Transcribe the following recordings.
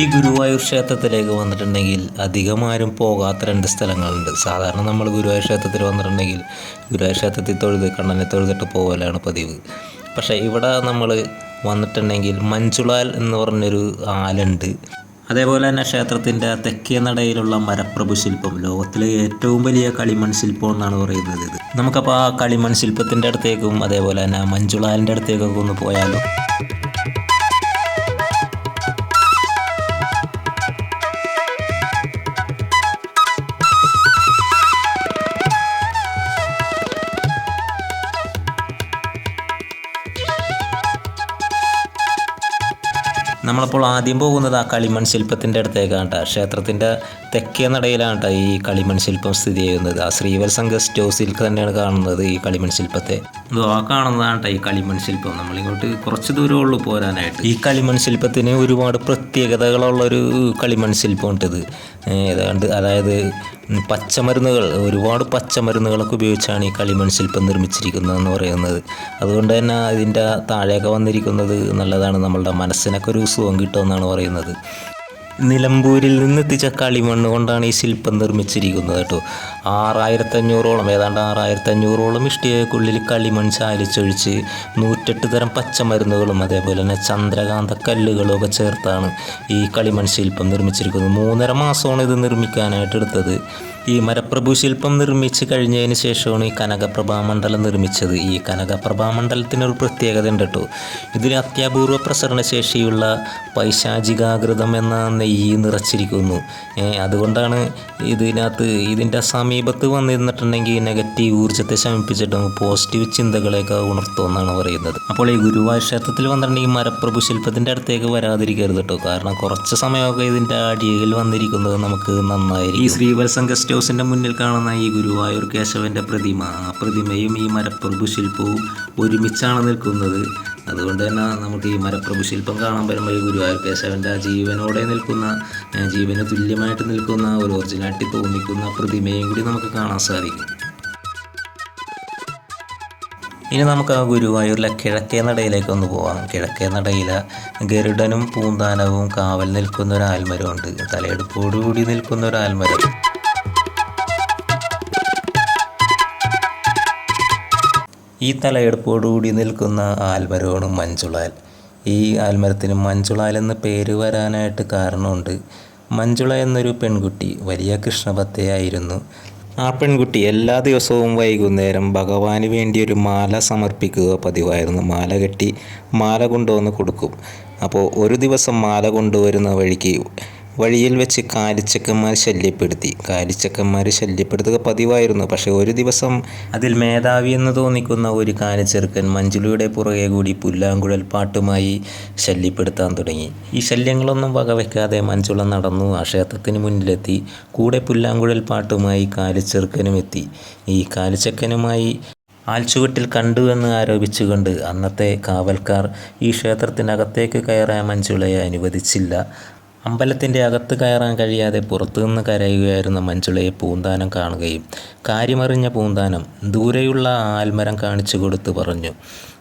ഈ ഗുരുവായൂർ ക്ഷേത്രത്തിലേക്ക് വന്നിട്ടുണ്ടെങ്കിൽ അധികം ആരും പോകാത്ത രണ്ട് സ്ഥലങ്ങളുണ്ട്. സാധാരണ നമ്മൾ ഗുരുവായൂർ ക്ഷേത്രത്തിൽ വന്നിട്ടുണ്ടെങ്കിൽ ഗുരുവായൂർ ക്ഷേത്രത്തിൽ തൊഴുത് കണ്ണനെ തൊഴുതിട്ട് പോകലാണ് പതിവ്. പക്ഷേ ഇവിടെ നമ്മൾ വന്നിട്ടുണ്ടെങ്കിൽ മഞ്ചുളാൽ എന്ന് പറഞ്ഞൊരു ആലുണ്ട്. അതേപോലെ തന്നെ ക്ഷേത്രത്തിന്റെ തെക്കേ നടയിലുള്ള മരപ്രഭു ശില്പം. ലോകത്തിലെ ഏറ്റവും വലിയ കളിമൺ ശില്പം എന്നാണ് പറയുന്നത് ഇത്. നമുക്കപ്പോൾ ആ കളിമൺ ശില്പത്തിന്റെ അടുത്തേക്കും അതേപോലെ തന്നെ മഞ്ചുളാലിന്റെ അടുത്തേക്കൊക്കെ ഒന്ന് പോയാലോ? നമ്മളപ്പോൾ ആദ്യം പോകുന്നത് ആ കളിമൺ ശില്പത്തിന്റെ അടുത്തേക്കാണ് കേട്ടോ. ക്ഷേത്രത്തിന്റെ തെക്കേ നടയിലാണ് കേട്ടോ ഈ കളിമൺ ശില്പം സ്ഥിതി ചെയ്യുന്നത്. ആ ശ്രീവത്സം ഗസ്റ്റ് ഹൗസിൽ തന്നെയാണ് കാണുന്നത് ഈ കളിമൺ ശില്പത്തെ. ഇതോ ആ കാണുന്നതാണ് കേട്ടോ ഈ കളിമൺ ശില്പം. നമ്മളിങ്ങോട്ട് കുറച്ച് ദൂരമുള്ളൂ പോരാനായിട്ട്. ഈ കളിമൺ ശില്പത്തിന് ഒരുപാട് പ്രത്യേകതകളുള്ളൊരു കളിമൺ ശില്പം ഇത്. ഏതാണ്ട് അതായത് പച്ചമരുന്നുകൾ ഒരുപാട് പച്ചമരുന്നുകളൊക്കെ ഉപയോഗിച്ചാണ് ഈ കളിമൺ ശില്പം നിർമ്മിച്ചിരിക്കുന്നതെന്ന് പറയുന്നത്. അതുകൊണ്ട് തന്നെ ഇതിന്റെ താഴെയൊക്കെ വന്നിരിക്കുന്നത് നല്ലതാണ്. നമ്മളുടെ മനസ്സിനൊക്കെ ഒരു സുഖം കിട്ടുമെന്നാണ് പറയുന്നത്. നിലമ്പൂരിൽ നിന്നെത്തിച്ച കളിമണ്ണ് കൊണ്ടാണ് ഈ ശില്പം നിർമ്മിച്ചിരിക്കുന്നത് കേട്ടോ. ആറായിരത്തഞ്ഞൂറോളം ഏതാണ്ട് ആറായിരത്തഞ്ഞൂറോളം ഇഷ്ടികക്കുള്ളിൽ കളിമൺ ചാലിച്ചൊഴിച്ച് നൂറ്റെട്ട് തരം പച്ചമരുന്നുകളും അതേപോലെ തന്നെ ചന്ദ്രകാന്ത കല്ലുകളും ഒക്കെ ചേർത്താണ് ഈ കളിമൺ ശില്പം നിർമ്മിച്ചിരിക്കുന്നത്. മൂന്നര മാസമാണ് ഇത് നിർമ്മിക്കാനായിട്ട് എടുത്തത്. ഈ മരപ്രഭു ശില്പം നിർമ്മിച്ചു കഴിഞ്ഞതിന് ശേഷമാണ് ഈ കനകപ്രഭാമണ്ഡലം നിർമ്മിച്ചത്. ഈ കനകപ്രഭാമണ്ഡലത്തിനൊരു പ്രത്യേകത ഉണ്ട് കേട്ടോ ഇതിന് അത്യാപൂർവ പ്രസരണശേഷിയുള്ള പൈശാചികാകൃതം എന്ന നെയ്യ് നിറച്ചിരിക്കുന്നു. അതുകൊണ്ടാണ് ഇതിനകത്ത് ഇതിന്റെ സമീപത്ത് വന്നിരുന്നിട്ടുണ്ടെങ്കിൽ നെഗറ്റീവ് ഊർജത്തെ ശമിപ്പിച്ചിട്ടും പോസിറ്റീവ് ചിന്തകളെയൊക്കെ ഉണർത്തുമെന്നാണ് പറയുന്നത്. അപ്പോൾ ഈ ഗുരുവായൂർ ക്ഷേത്രത്തിൽ വന്നിട്ടുണ്ടെങ്കിൽ മരപ്രഭു ശില്പത്തിന്റെ അടുത്തേക്ക് വരാതിരിക്കരുത് കേട്ടോ. കാരണം കുറച്ച് സമയമൊക്കെ ഇതിന്റെ അടിയിൽ വന്നിരിക്കുന്നത് നമുക്ക് നന്നായിരിക്കും. ഈ ശ്രീവത്സം ഹൗസിന്റെ മുന്നിൽ കാണുന്ന ഈ ഗുരുവായൂർ കേശവന്റെ പ്രതിമ ആ പ്രതിമയും ഈ മരപ്രഭു ശില്പവും ഒരുമിച്ചാണ് നിൽക്കുന്നത്. അതുകൊണ്ട് തന്നെ നമുക്ക് ഈ മരപ്രഭു ശില്പം കാണാൻ വരുമ്പോൾ ഈ ഗുരുവായൂർ കേശവന്റെ ആ ജീവനോടെ നിൽക്കുന്ന ജീവന് തുല്യമായിട്ട് നിൽക്കുന്ന ഒരു ഒറിജിനാലിറ്റി തോന്നിക്കുന്ന പ്രതിമയും കൂടി നമുക്ക് കാണാൻ സാധിക്കും. ഇനി നമുക്ക് ആ ഗുരുവായൂരിലെ കിഴക്കേ നടയിലേക്ക് ഒന്ന് പോവാം. കിഴക്കേ നടയിലെ ഗരുഡനും പൂന്താനവും കാവൽ നിൽക്കുന്ന ഒരു ആൽമരമുണ്ട് തലയെടുപ്പോടുകൂടി നിൽക്കുന്ന ഒരു ആൽമരം ഈ തലയെടുപ്പോടുകൂടി നിൽക്കുന്ന ആൽമരമാണ് മഞ്ചുളാൽ ഈ ആൽമരത്തിന് മഞ്ചുളാൽ എന്ന പേര് വരാനായിട്ട് കാരണമുണ്ട്. മഞ്ജുള എന്നൊരു പെൺകുട്ടി വലിയ കൃഷ്ണഭക്തയായിരുന്നു ആ പെൺകുട്ടി എല്ലാ ദിവസവും വൈകുന്നേരം ഭഗവാന് വേണ്ടി ഒരു മാല സമർപ്പിക്കുക പതിവായിരുന്നു. മാല കെട്ടി മാല കൊണ്ടുവന്ന് കൊടുക്കും. അപ്പോൾ ഒരു ദിവസം മാല കൊണ്ടുവരുന്ന വഴിക്ക് വഴിയിൽ വെച്ച് കാലിച്ചക്കന്മാർ ശല്യപ്പെടുത്തി. കാലിച്ചക്കന്മാർ ശല്യപ്പെടുത്തുക പതിവായിരുന്നു. പക്ഷേ ഒരു ദിവസം അതിൽ മേധാവി എന്ന് തോന്നിക്കുന്ന ഒരു കാലിച്ചെറുക്കൻ മഞ്ജുളിയുടെ പുറകെ കൂടി പുല്ലാങ്കുഴൽ പാട്ടുമായി ശല്യപ്പെടുത്താൻ തുടങ്ങി. ഈ ശല്യങ്ങളൊന്നും വകവെക്കാതെ മഞ്ജുള നടന്നു. ആ ക്ഷേത്രത്തിന് മുന്നിലെത്തി. കൂടെ പുല്ലാങ്കുഴൽ പാട്ടുമായി കാലിച്ചെറുക്കനും എത്തി. ഈ കാലിച്ചക്കനുമായി ആൽച്ചുവട്ടിൽ കണ്ടു എന്ന് ആരോപിച്ചുകൊണ്ട് അന്നത്തെ കാവൽക്കാർ ഈ ക്ഷേത്രത്തിനകത്തേക്ക് കയറാൻ മഞ്ജുളയെ അനുവദിച്ചില്ല. അമ്പലത്തിന്റെ അകത്ത് കയറാൻ കഴിയാതെ പുറത്തുനിന്ന് കരയുകയായിരുന്ന മഞ്ജുളയെ പൂന്താനം കാണുകയും കാര്യമറിഞ്ഞ പൂന്താനം ദൂരെയുള്ള ആൽമരം കാണിച്ചു കൊടുത്ത് പറഞ്ഞു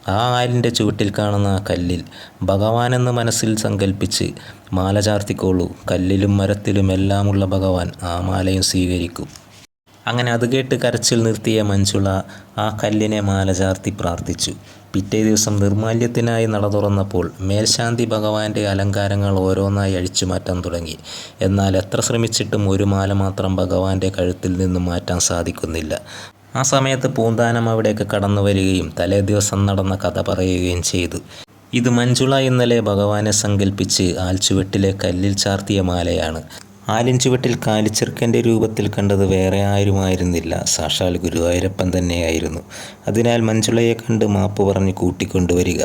ആ ആലിന്റെ ചുവട്ടിൽ കാണുന്ന ആ കല്ലിൽ ഭഗവാനെന്ന് മനസ്സിൽ സങ്കല്പിച്ച് മാല ചാർത്തിക്കോളൂ. കല്ലിലും മരത്തിലും എല്ലാമുള്ള ഭഗവാൻ ആ മാലയും സ്വീകരിക്കും. അങ്ങനെ അത് കേട്ട് കരച്ചിൽ നിർത്തിയ മഞ്ജുള ആ കല്ലിനെ മാല ചാർത്തി പ്രാർത്ഥിച്ചു. പിറ്റേ ദിവസം നിർമാല്യത്തിനായി നട തുറന്നപ്പോൾ മേൽശാന്തി ഭഗവാന്റെ അലങ്കാരങ്ങൾ ഓരോന്നായി അഴിച്ചു മാറ്റാൻ തുടങ്ങി. എന്നാൽ എത്ര ശ്രമിച്ചിട്ടും ഒരു മാല മാത്രം ഭഗവാന്റെ കഴുത്തിൽ നിന്നും മാറ്റാൻ സാധിക്കുന്നില്ല. ആ സമയത്ത് പൂന്താനം അവിടേക്ക് കടന്നു വരികയും തലേ ദിവസം നടന്ന കഥ പറയുകയും ചെയ്തു. ഇത് മഞ്ജുള ഇന്നലെ ഭഗവാനെ സങ്കല്പിച്ച് ആൽച്ചുവെട്ടിലെ കല്ലിൽ ചാർത്തിയ മാലയാണ്. ആലിൻചുവട്ടിൽ കാലിച്ചെറുക്കന്റെ രൂപത്തിൽ കണ്ടത് വേറെ ആരുമായിരുന്നില്ല. സാക്ഷാൽ ഗുരുവായൂരപ്പൻ തന്നെയായിരുന്നു. അതിനാൽ മഞ്ജുളയെ കണ്ട് മാപ്പ് പറഞ്ഞ് കൂട്ടിക്കൊണ്ടുവരിക.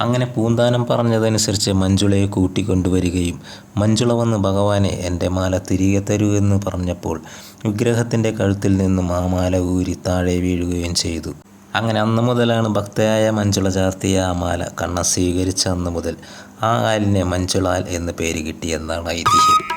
അങ്ങനെ പൂന്താനം പറഞ്ഞതനുസരിച്ച് മഞ്ജുളയെ കൂട്ടിക്കൊണ്ടുവരികയും മഞ്ജുള വന്ന് ഭഗവാനെ എന്റെ മാല തിരികെ തരൂ എന്ന് പറഞ്ഞപ്പോൾ വിഗ്രഹത്തിന്റെ കഴുത്തിൽ നിന്നും ആ മാല ഊരി താഴെ വീഴുകയും ചെയ്തു. അങ്ങനെ അന്ന് മുതലാണ് ഭക്തയായ മഞ്ജുള ചാർത്തിയ ആ മാല കണ്ണ സ്വീകരിച്ച അന്ന് മുതൽ ആ ആലിനെ മഞ്ജുളാൽ എന്ന് പേര് കിട്ടിയെന്നാണ് ഐതിഹ്യം.